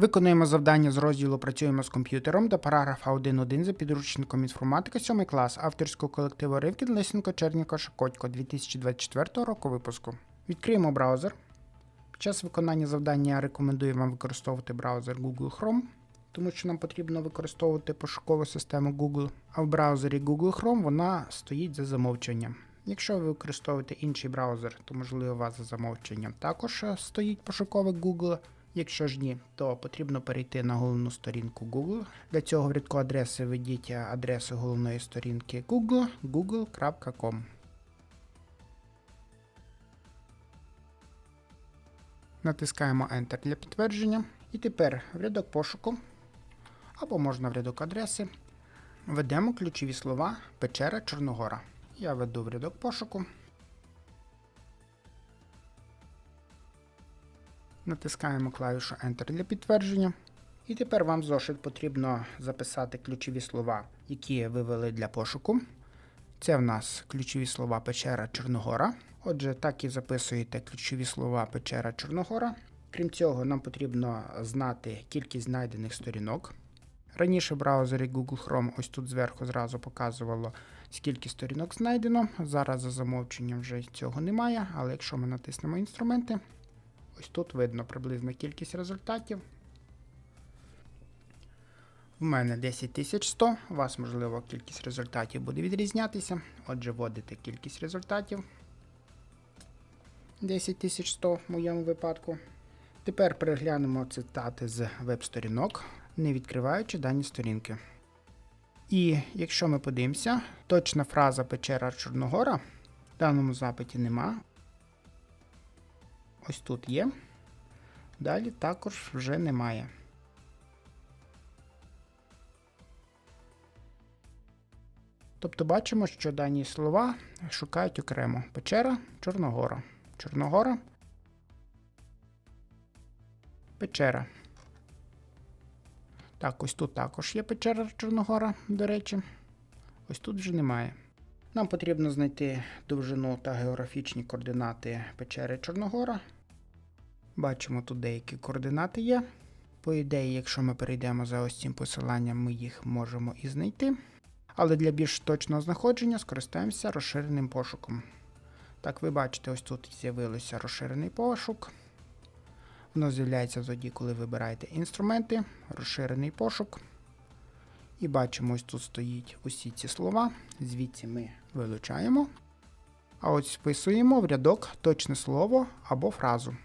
Виконуємо завдання з розділу Працюємо з комп'ютером до параграфа 1.1 за підручником інформатика 7 клас авторського колективу Ривкін Лисенко Черніко Шакотько 2024 року випуску. Відкриємо браузер. Під час виконання завдання я рекомендую вам використовувати браузер Google Chrome, тому що нам потрібно використовувати пошукову систему Google. А в браузері Google Chrome вона стоїть за замовченням. Якщо ви використовуєте інший браузер, то можливо у вас за замовченням також е, стоїть пошуковик Google. Якщо ж ні, то потрібно перейти на головну сторінку Google. Для цього в рядку адреси введіть адресу головної сторінки Google google.com. Натискаємо Enter для підтвердження. І тепер в рядок пошуку або можна в рядок адреси. Введемо ключові слова Печера Чорногора. Я веду в рядок пошуку. Натискаємо клавішу Enter для підтвердження. І тепер вам в зошит потрібно записати ключові слова, які ви ввели для пошуку. Це в нас ключові слова Печера Чорногора. Отже, так і записуєте ключові слова Печера Чорногора. Крім цього, нам потрібно знати кількість знайдених сторінок. Раніше в браузері Google Chrome ось тут зверху зразу показувало, скільки сторінок знайдено. Зараз за замовченням вже цього немає, але якщо ми натиснемо інструменти, ось тут видно приблизна кількість результатів. В мене 10100, у вас, можливо, кількість результатів буде відрізнятися. Отже, вводите кількість результатів. 10100 в моєму випадку. Тепер переглянемо цитати з веб-сторінок, не відкриваючи дані сторінки. І якщо ми подивимося, точна фраза Печера Чорногора в даному запиті нема. Ось тут є. Далі також вже немає. Тобто бачимо, що дані слова шукають окремо Печера, Чорногора. Чорногора. Печера. Так, ось тут також є печера Чорногора, до речі. Ось тут вже немає. Нам потрібно знайти довжину та географічні координати печери Чорногора. Бачимо, тут деякі координати є. По ідеї, якщо ми перейдемо за ось цим посиланням, ми їх можемо і знайти. Але для більш точного знаходження скористаємося розширеним пошуком. Так, ви бачите, ось тут з'явився розширений пошук. Воно з'являється тоді, коли вибираєте інструменти, розширений пошук. І бачимо, ось тут стоїть усі ці слова. Звідси ми вилучаємо. А ось вписуємо в рядок точне слово або фразу.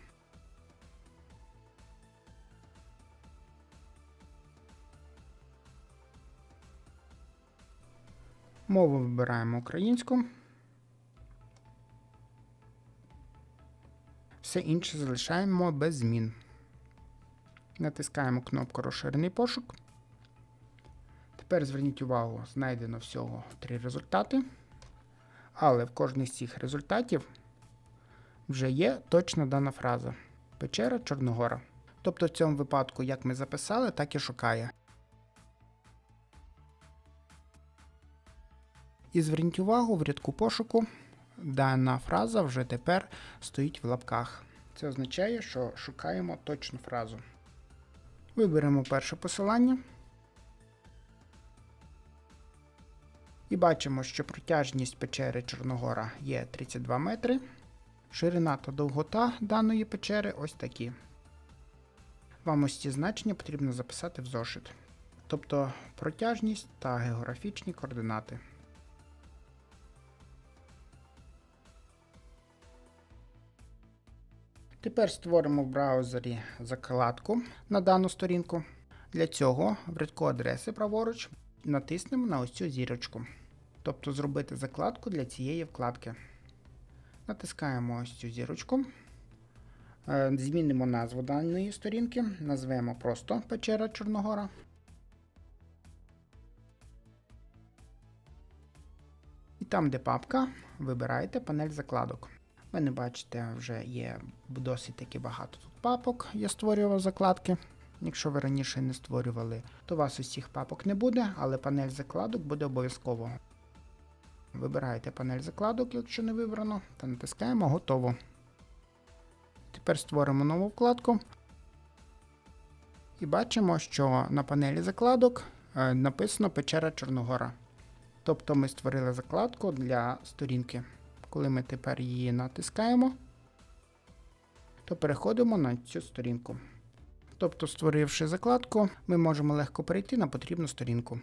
Мову вибираємо українську. Все інше залишаємо без змін. Натискаємо кнопку Розширений пошук. Тепер зверніть увагу, знайдено всього три результати. Але в кожній з цих результатів вже є точна дана фраза Печера Чорногора. Тобто в цьому випадку, як ми записали, так і шукає. І зверніть увагу в рядку пошуку. Дана фраза вже тепер стоїть в лапках. Це означає, що шукаємо точну фразу. Виберемо перше посилання. І бачимо, що протяжність печери Чорногора є 32 метри. Ширина та довгота даної печери ось такі. Вам ось ці значення потрібно записати в зошит. Тобто протяжність та географічні координати. Тепер створимо в браузері закладку на дану сторінку. Для цього в рядку адреси праворуч натиснемо на ось цю зірочку. Тобто зробити закладку для цієї вкладки. Натискаємо ось цю зірочку. Е, Змінимо назву даної сторінки, назвемо просто Печера Чорногора. І там, де папка, вибираєте панель закладок. Ви не бачите, вже є досить таки багато тут папок. Я створював закладки. Якщо ви раніше не створювали, то у вас усіх папок не буде, але панель закладок буде обов'язково. Вибираєте панель закладок, якщо не вибрано, та натискаємо Готово. Тепер створимо нову вкладку. І бачимо, що на панелі закладок е, написано Печера Чорногора. Тобто ми створили закладку для сторінки. Коли ми тепер її натискаємо, то переходимо на цю сторінку. Тобто, створивши закладку, ми можемо легко перейти на потрібну сторінку.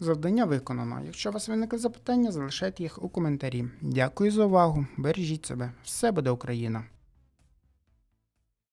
Завдання виконано. Якщо у вас виникли запитання, залишайте їх у коментарі. Дякую за увагу. Бережіть себе. Все буде Україна!